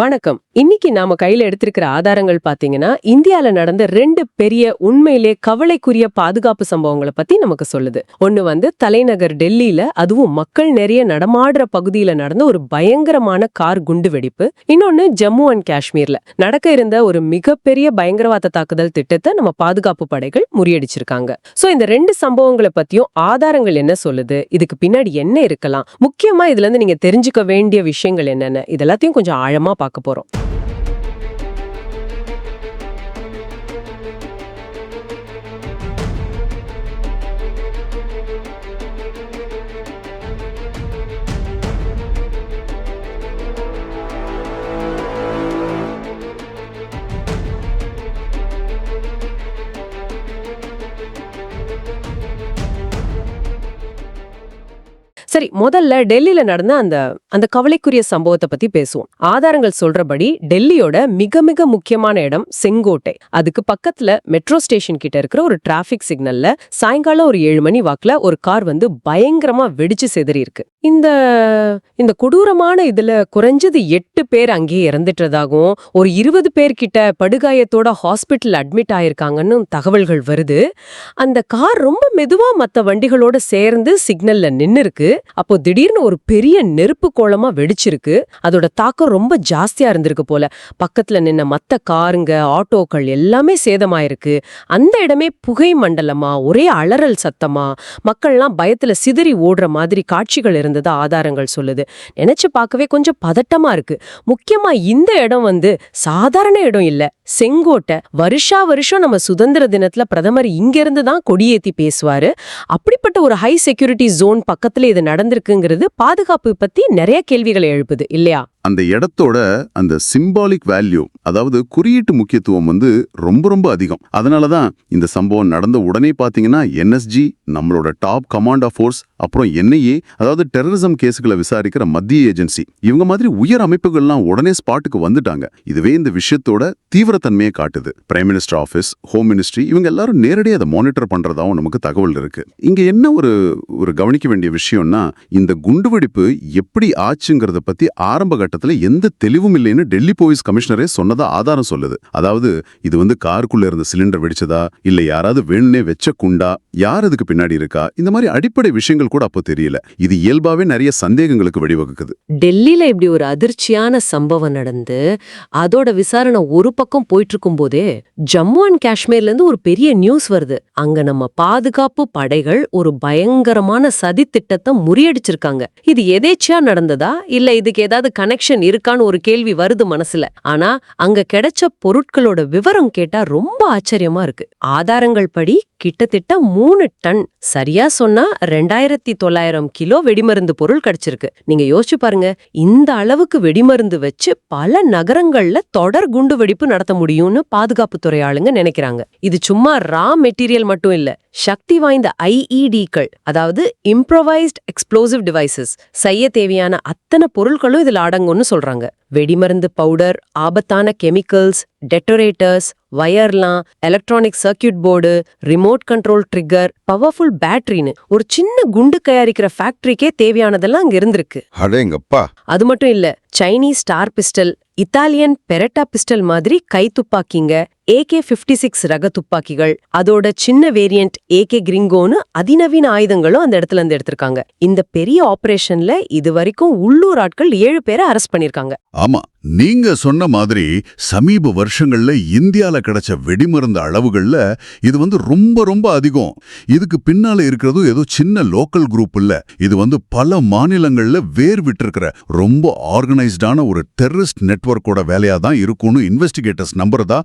வணக்கம். இன்னைக்கு நாம கையில எடுத்திருக்கிற ஆதாரங்கள் பாத்தீங்கன்னா இந்தியால நடந்த ரெண்டு பெரிய உண்மையிலே கவலைக்குரிய பாதுகாப்பு சம்பவங்களை பத்தி நமக்கு சொல்லுது. ஒண்ணு வந்து தலைநகர் டெல்லியில அதுவும் மக்கள் நிறைய நடமாடுற பகுதியில நடந்த ஒரு பயங்கரமான கார் குண்டு வெடிப்பு. இன்னொன்னு ஜம்மு அண்ட் காஷ்மீர்ல. நடக்க இருந்த ஒரு மிகப்பெரிய பயங்கரவாத தாக்குதல் திட்டத்தை நம்ம பாதுகாப்பு படைகள் முறியடிச்சிருக்காங்க. சோ இந்த ரெண்டு சம்பவங்களை பத்தியும் ஆதாரங்கள் என்ன சொல்லுது? இதுக்கு பின்னாடி என்ன இருக்கலாம்? முக்கியமா இதுல இருந்து நீங்க தெரிஞ்சுக்க வேண்டிய விஷயங்கள் என்னென்ன? இதெல்லாத்தையும் கொஞ்சம் ஆழமா பார்க்க பார்க்க போகிறோம் சரி முதல்ல டெல்லியில நடந்த அந்த அந்த கவலைக்குரிய சம்பவத்தை பத்தி பேசுவோம். ஆதாரங்கள் சொல்றபடி டெல்லியோட மிக மிக முக்கியமான இடம் செங்கோட்டை. அதுக்கு பக்கத்துல மெட்ரோ ஸ்டேஷன் கிட்ட இருக்கிற ஒரு டிராஃபிக் சிக்னல்ல சாயங்காலம் ஒரு ஏழு மணி வாக்குல ஒரு கார் வந்து பயங்கரமா வெடிச்சு செதறி இருக்கு இந்த இந்த கொடூரமான இதுல குறைஞ்சது எட்டு பேர் அங்கேயே இறந்துட்டதாகவும் ஒரு இருபது பேர்கிட்ட படுகாயத்தோட ஹாஸ்பிட்டல் அட்மிட் ஆயிருக்காங்கன்னு தகவல்கள் வருது. அந்த கார் ரொம்ப மெதுவா மத்த வண்டிகளோட சேர்ந்து சிக்னல்ல நின்னு இருக்கு அப்போ திடீர்னு ஒரு பெரிய நெருப்பு கோலமா வெடிச்சிருக்கு. அதோட தாக்கம் ரொம்ப ஜாஸ்தியா இருந்திருக்கு போல. பக்கத்துல நின்ன மத்த காருங்க ஆட்டோக்கள் எல்லாமே சேதமாயிருக்கு. அந்த இடமே புகை மண்டலமா ஒரே அலறல் சத்தமா மக்கள்லாம் பயத்துல சிதறி ஓடுற மாதிரி காட்சிகள் இருந்ததா ஆதாரங்கள் சொல்லுது. நினைச்சு பார்க்கவே கொஞ்சம் பதட்டமா இருக்கு. முக்கியமா இந்த இடம் வந்து சாதாரண இடம் இல்ல. செங்கோட்டை. வருஷா வருஷம் நம்ம சுதந்திர தினத்துல பிரதமர் இங்க இருந்து தான் கொடியேத்தி பேசுவாரு. அப்படிப்பட்ட ஒரு ஹை செக்யூரிட்டி ஜோன் பக்கத்துல இது நடந்திருக்குங்கிறது பாதுகாப்பு பத்தி நிறைய கேள்விகளை எழுப்புது இல்லையா? அந்த இடத்தோட அந்த சிம்பாலிக் வேல்யூ அதாவது குறியீட்டு முக்கியத்துவம் வந்து ரொம்ப ரொம்ப அதிகம். அதனால தான் இந்த சம்பவம் நடந்த உடனே பார்த்தீங்கன்னா என்எஸ்ஜி நம்மளோட டாப் கமாண்ட் ஆஃப் ஃபோர்ஸ் அப்புறம் என்ஐஏ அதாவது டெரரிசம் கேஸுகளை விசாரிக்கிற மத்திய ஏஜென்சி இவங்க மாதிரி உயர் அமைப்புகள்லாம் உடனே ஸ்பாட்டுக்கு வந்துட்டாங்க. இதுவே இந்த விஷயத்தோட தீவிரத்தன்மையை காட்டுது. Prime minister office home ministry இவங்க எல்லாரும் நேரடியாக அதை மானிட்டர் பண்றதாவும் நமக்கு தகவல் இருக்கு. இங்க என்ன ஒரு ஒரு கவனிக்க வேண்டிய விஷயம்னா இந்த குண்டுவெடிப்பு எப்படி ஆச்சுங்கிறத பத்தி ஆரம்ப கட்டத்துல எந்த தெளிவும் இல்லைன்னு டெல்லி போலீஸ் கமிஷனரே சொன்னதா ஆதாரம் சொல்லுது. அதாவது இது வந்து காருக்குள்ள இருந்த சிலிண்டர் வெடிச்சதா இல்ல யாராவது வேணுனே வெச்ச குண்டா யார் அதுக்கு பின்னாடி இருக்கா? இந்த மாதிரி அடிப்படை விஷயங்கள் கூட அப்போ தெரியல. இது இயல்பாவே நிறைய சந்தேகங்களுக்கு வழிவகுக்குது. டெல்லியில இப்படி ஒரு அதிர்ச்சியான சம்பவம் நடந்து அதோட விசாரணை ஒரு பக்கம் போயிட்டு இருக்கும் போதே ஜம்மு அண்ட் காஷ்மீர்ல இருந்து ஒரு பெரிய நியூஸ் வருது. அங்க நம்ம பாதுகாப்பு படைகள் ஒரு பயங்கரமான சதி திட்டத்தை முறியடிச்சிருக்காங்க. இது எதேச்சியா நடந்ததா? இல்ல இதுக்கு ஏதாவது கனெக்ஷன் இருக்கான்னு ஒரு கேள்வி வருது மனசுல. ஆனா அங்க கிடைச்ச பொருட்களோட விவரம் கேட்டா ரொம்ப ஆச்சரியமா இருக்கு. ஆதாரங்கள் படி கிட்டத்தட்ட மூணு டன். சரியா சொன்னா ரெண்டாயிரத்தி தொள்ளாயிரம் கிலோ வெடிமருந்து பொருள் கிடைச்சிருக்கு. நீங்க யோசிச்சு பாருங்க. இந்த அளவுக்கு வெடிமருந்து வச்சு பல நகரங்கள்ல தொடர் குண்டு வெடிப்பு நடத்த முடியும்னு பாதுகாப்புத்துறை ஆளுங்க நினைக்கிறாங்க. இது சும்மா ரா மெட்டீரியல் மட்டும் இல்ல. சக்தி வாய்ந்த ஐஇடிக்கள் அதாவது இம்ப்ரோவைஸ்ட் எக்ஸ்ப்ளோசிவ் டிவைசஸ் செய்ய தேவையான அத்தனை பொருட்களும் இதுல அடங்கும்னு சொல்றாங்க. வெடிமருந்து பவுடர் ஆபத்தான chemicals detonators வயர்லாம் electronic circuit board remote control trigger powerful பேட்டரின்னு ஒரு சின்ன குண்டு தயாரிக்கிற ஃபேக்டரிக்கே தேவையானதெல்லாம் அங்க இருந்திருக்கு. அடேங்கப்பா. அது மட்டும் இல்ல Chinese star pistol Italian Beretta pistol மாதிரி கை துப்பாக்கிங்க ஏகே பிப்டி சிக்ஸ் ரக துப்பாக்கிகள் அதோட சின்ன வேரியன்ட் ஏகே கிரிங்கோன்னு அதிநவீன ஆயுதங்களும் அந்த இடத்துல இருந்து எடுத்திருக்காங்க. இந்த பெரிய ஆபரேஷன்ல இது வரைக்கும் உள்ளூர் ஆட்கள் ஏழு பேரை அரெஸ்ட் பண்ணிருக்காங்க ஆமா நீங்க சொன்ன மாதிரி சமீப வருஷங்கள்ல இந்தியால கிடைச்ச வெடிமருந்து அளவுகள்ல இது வந்து ரொம்ப ரொம்ப அதிகம். இதுக்கு பின்னால இருக்கிறதும் ஏதோ சின்ன லோக்கல் குரூப் இல்ல. இது வந்து பல மாநிலங்கள்ல வேர் விட்டிருக்கிற ரொம்ப ஆர்கனைஸ்டான ஒரு டெரரிஸ்ட் நெட்வொர்க்கோட வேலையா தான் இருக்கும்னு இன்வெஸ்டிகேட்டர்ஸ் நம்புறதா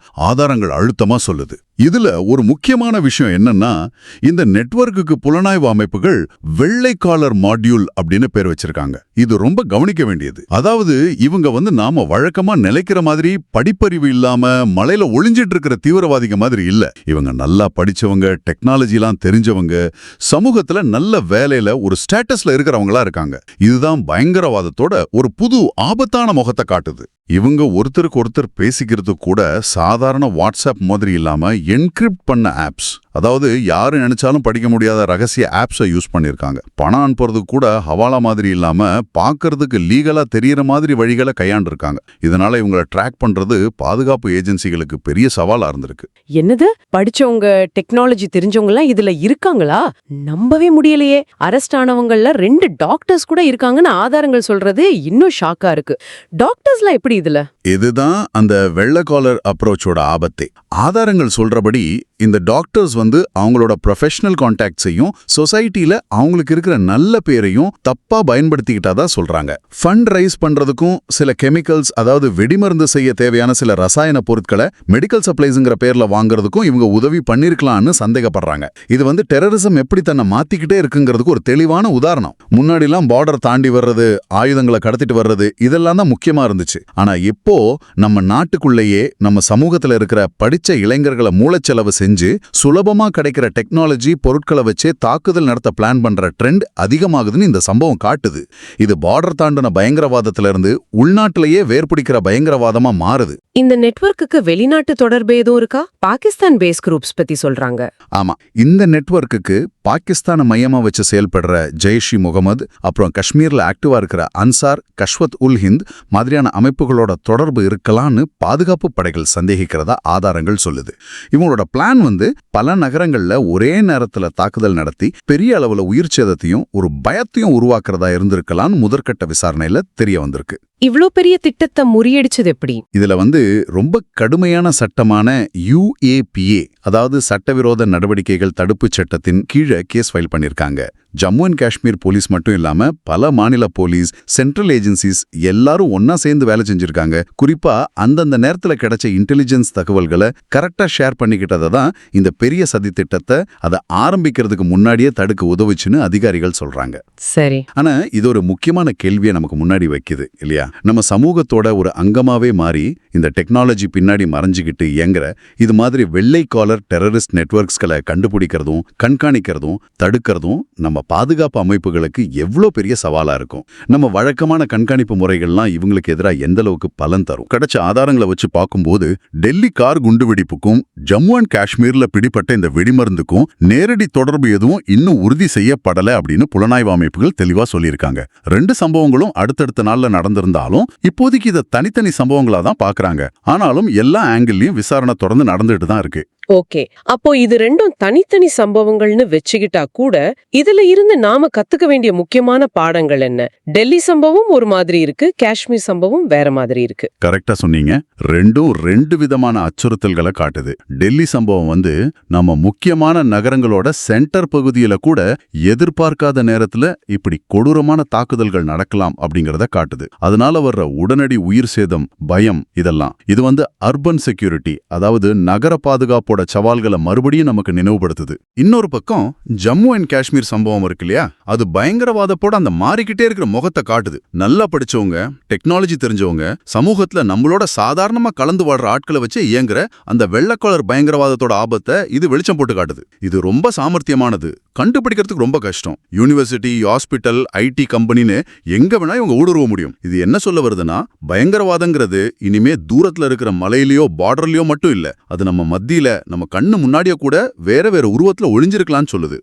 ஆதாரங்கள் அழுத்தமா சொல்லுது. இதுல ஒரு முக்கியமான விஷயம் என்னன்னா இந்த நெட்வொர்க்குக்கு புலனாய்வு அமைப்புகள் வெள்ளைக்காலர் மாடியூல் அப்படின்னு பேர் வச்சிருக்காங்க. இது ரொம்ப கவனிக்க வேண்டியது. அதாவது இவங்க வந்து நாம வழக்கமா நிலைக்கிற மாதிரி படிப்பறிவு இல்லாம மலையில ஒளிஞ்சிட்டு இருக்கிற தீவிரவாதிக மாதிரி இல்ல. இவங்க நல்லா படிச்சவங்க டெக்னாலஜிலாம் தெரிஞ்சவங்க சமூகத்துல நல்ல வேலையில ஒரு ஸ்டேட்டஸ்ல இருக்கிறவங்களா இருக்காங்க. இதுதான் பயங்கரவாதத்தோட ஒரு புது ஆபத்தான முகத்தை காட்டுது. இவங்க ஒருத்தருக்கு ஒருத்தர் பேசிக்கிறது கூட சாதாரண வாட்ஸ்அப் மாதிரி இல்லாம என்கிரிப்ட் பண்ண ஆப்ஸ் அதாவது யாரு நினைச்சாலும் படிக்க முடியாத ரகசிய ஆப்ஸை யூஸ் பண்ணிருக்காங்க. பணம் அனுப்புறதுக்கு கூட ஹவாலா மாதிரி இல்லாம பார்க்கறதுக்கு லீகலா தெரியற மாதிரி வழிகளை கையாண்டிருக்காங்க. இதனால இவங்களை ட்ராக் பண்றது பாதுகாப்பு ஏஜென்சிகளுக்கு பெரிய சவாலா இருந்திருக்கு. என்னது? படிச்சவங்க டெக்னாலஜி தெரிஞ்சவங்க எல்லாம் இதுல இருக்காங்களா? நம்பவே முடியலையே. அரெஸ்ட் ஆனவங்கள்ல ரெண்டு டாக்டர்ஸ் கூட இருக்காங்கன்னு ஆதாரங்கள் சொல்றது இன்னும் ஷாக்கா இருக்கு. டாக்டர்ஸ்லாம் எப்படி இதுல? இதுதான் அந்த வெள்ளை காலர் அப்ரோச்சோட ஆபத்தே. ஆதாரங்கள் சொல்றபடி இந்த டாக்டர்ஸ் வந்து அவங்களோட ப்ரொஃபஷனல் கான்டாக்ட்ஸையும் சொசைட்டில அவங்களுக்கு இருக்கிற நல்ல பேரையும் தப்பா பயன்படுத்திக்கிட்டாதான் சொல்றாங்க. ஃபண்ட் ரைஸ் பண்றதுக்கும் சில கெமிக்கல்ஸ் அதாவது வெடிமருந்து செய்ய தேவையான சில ரசாயன பொருட்களை மெடிக்கல் சப்ளைஸ்ங்கிற பேர்ல வாங்குறதுக்கும் இவங்க உதவி பண்ணிருக்கலாம்னு சந்தேகப்படுறாங்க. இது வந்து டெரரிசம் எப்படி தன்னை மாத்திக்கிட்டே இருக்குங்கிறதுக்கு ஒரு தெளிவான உதாரணம். முன்னாடிலாம் பார்டர் தாண்டி வர்றது ஆயுதங்களை கடத்திட்டு வர்றது இதெல்லாம் தான் முக்கியமா இருந்துச்சு. ஆனா இப்போ நம்ம நாட்டுக்குள்ளேயே நம்ம சமூகத்துல இருக்கிற படிச்ச இளைஞர்களை மூளைச்செலவு செஞ்சு சுலபம் கிடைக்கிற டெக்னாலஜி பொருட்களை வச்சே தாக்குதல் நடத்த பிளான் பண்ற ட்ரெண்ட் அதிகமாகுதுன்னு இந்த சம்பவம் காட்டுது. இது பார்டர் தாண்டின பயங்கரவாதத்துல இருந்து உள்நாட்டிலேயே வேர்பிடிக்கிற பயங்கரவாதமா மாறுது. இந்த நெட்வொர்க்குக்கு வெளிநாட்டு தொடர்பு எதுவும் இருக்கா? பாகிஸ்தான் பேஸ் குரூப்ஸ் பத்தி சொல்றாங்க. ஆமா இந்த நெட்வொர்க்குக்கு பாகிஸ்தான மையமா வச்சு செயல்படுற ஜெய்ஷ் முகமது அப்புறம் காஷ்மீர்ல ஆக்டிவா இருக்கிற அன்சார் கஷ்வத் உல் ஹிந்த் மாதிரியான அமைப்புகளோட தொடர்பு இருக்கலாம்னு பாதுகாப்பு படைகள் சந்தேகிக்கிறதா ஆதாரங்கள் சொல்லுது. இவங்களோட பிளான் வந்து பல நகரங்கள்ல ஒரே நேரத்துல தாக்குதல் நடத்தி பெரிய அளவுல உயிர் சேதத்தையும் ஒரு பயத்தையும் உருவாக்குறதா இருந்திருக்கலாம்னு முதற்கட்ட விசாரணையில தெரிய வந்திருக்கு. இவ்ளோ பெரிய திட்டத்தை முறியடிச்சது எப்படி? இதுல வந்து ரொம்ப கடுமையான சட்டமான யுஏபிஏ அதாவது சட்டவிரோத நடவடிக்கைகள் தடுப்புச் சட்டத்தின் கீழே கேஸ் ஃபைல் பண்ணிருக்காங்க. ஜம்மு அண்ட் காஷ்மீர் போலீஸ் மட்டும் இல்லாம பல மாநில போலீஸ் சென்ட்ரல் ஏஜென்சிஸ் எல்லாரும் ஒன்னா சேர்ந்து வேலை செஞ்சிருக்காங்க. குறிப்பா அந்தந்த நேரத்துல கிடைச்ச இன்டெலிஜென்ஸ் தகவல்களை கரெக்டா ஷேர் பண்ணிக்கிட்டதை தான் இந்த பெரிய சதி திட்டத்தை அதை ஆரம்பிக்கிறதுக்கு முன்னாடியே தடுக்க உதவுச்சுன்னு அதிகாரிகள் சொல்றாங்க. சரி. ஆனா இது ஒரு முக்கியமான கேள்வியை நமக்கு முன்னாடி வைக்குது இல்லையா? நம்ம சமூகத்தோட ஒரு அங்கமாவே மாறி இந்த டெக்னாலஜி பின்னாடி மறைஞ்சிக்கிட்டு இயங்குற இது மாதிரி வெள்ளை காலர் டெரரிஸ்ட் நெட்வொர்க்ஸ்களை கண்டுபிடிக்கிறதும் கண்காணிக்கிறதும் தடுக்கிறதும் நம்ம பாதுகாப்பு அமைப்புகளுக்கு எவ்வளோ பெரிய சவாலா இருக்கும். நம்ம வழக்கமான கண்காணிப்பு முறைகள்லாம் இவங்களுக்கு எதிராக எந்த அளவுக்கு பலன் தரும்? கிடைச்ச ஆதாரங்களை வச்சு பார்க்கும்போது டெல்லி கார் குண்டுவெடிப்புக்கும் ஜம்மு அண்ட் காஷ்மீர்ல பிடிப்பட்ட இந்த வெடிமருந்துக்கும் நேரடி தொடர்பு எதுவும் இன்னும் உறுதி செய்யப்படலை அப்படின்னு புலனாய்வு அமைப்புகள் தெளிவா சொல்லியிருக்காங்க. ரெண்டு சம்பவங்களும் அடுத்தடுத்த நாள்ல நடந்திருந்தாலும் இப்போதைக்கு இதை தனித்தனி சம்பவங்களா தான் பாக்குறாங்க ஆனாலும் எல்லா ஆங்கிள்லயும் விசாரணை தொடர்ந்து நடந்துட்டு தான் இருக்கு. ஓகே. அப்போ இது ரெண்டும் தனித்தனி சம்பவங்கள்னு வச்சுக்கிட்டா கூட இதுல இருந்து நாம கத்துக்க வேண்டிய முக்கியமான பாடங்கள் என்ன? டெல்லி சம்பவம் ஒரு மாதிரி இருக்கு காஷ்மீர் சம்பவம் வேற மாதிரி இருக்கு. கரெக்டா சொன்னீங்க. ரெண்டும் ரெண்டு விதமான அச்சுறுத்தல்களை காட்டுது. டெல்லி சம்பவம் வந்து நம்ம முக்கியமான நகரங்களோட சென்டர் பகுதியில கூட எதிர்பார்க்காத நேரத்துல இப்படி கொடூரமான தாக்குதல்கள் நடக்கலாம் அப்படிங்கறத காட்டுது. அதனால வர்ற உடனடி உயிர் சேதம் பயம் இதெல்லாம். இது வந்து அர்பன் செக்யூரிட்டி அதாவது நகர பாதுகாப்பு பாதுகாப்போட சவால்களை மறுபடியும் நமக்கு நினைவுபடுத்துது. இன்னொரு பக்கம் ஜம்மு அண்ட் காஷ்மீர் சம்பவம் இருக்கு இல்லையா? அது பயங்கரவாதப்போட அந்த மாறிக்கிட்டே இருக்கிற முகத்தை காட்டுது. நல்லா படிச்சவங்க டெக்னாலஜி தெரிஞ்சவங்க சமூகத்துல நம்மளோட சாதாரணமா கலந்து வாழ்ற ஆட்களை வச்சு இயங்குற அந்த வெள்ளக்கோளர் பயங்கரவாதத்தோட ஆபத்தை இது வெளிச்சம் போட்டு காட்டுது. இது ரொம்ப சாமர்த்தியமானது. கண்டுபிடிக்கிறதுக்கு ரொம்ப கஷ்டம். யூனிவர்சிட்டி ஹாஸ்பிட்டல் ஐடி கம்பெனின்னு எங்க வேணா இவங்க ஊடுருவ முடியும். இது என்ன சொல்ல வருதுன்னா பயங்கரவாதங்கிறது இனிமே தூரத்துல இருக்கிற மலையிலயோ பார்டர்லயோ மட்டும் இல்ல. அது நம்ம மத்தியில நம்ம கண்ணு முன்னாடியே கூட வேற வேற உருவத்துல ஒளிஞ்சிருக்கலாம்னு சொல்லுது.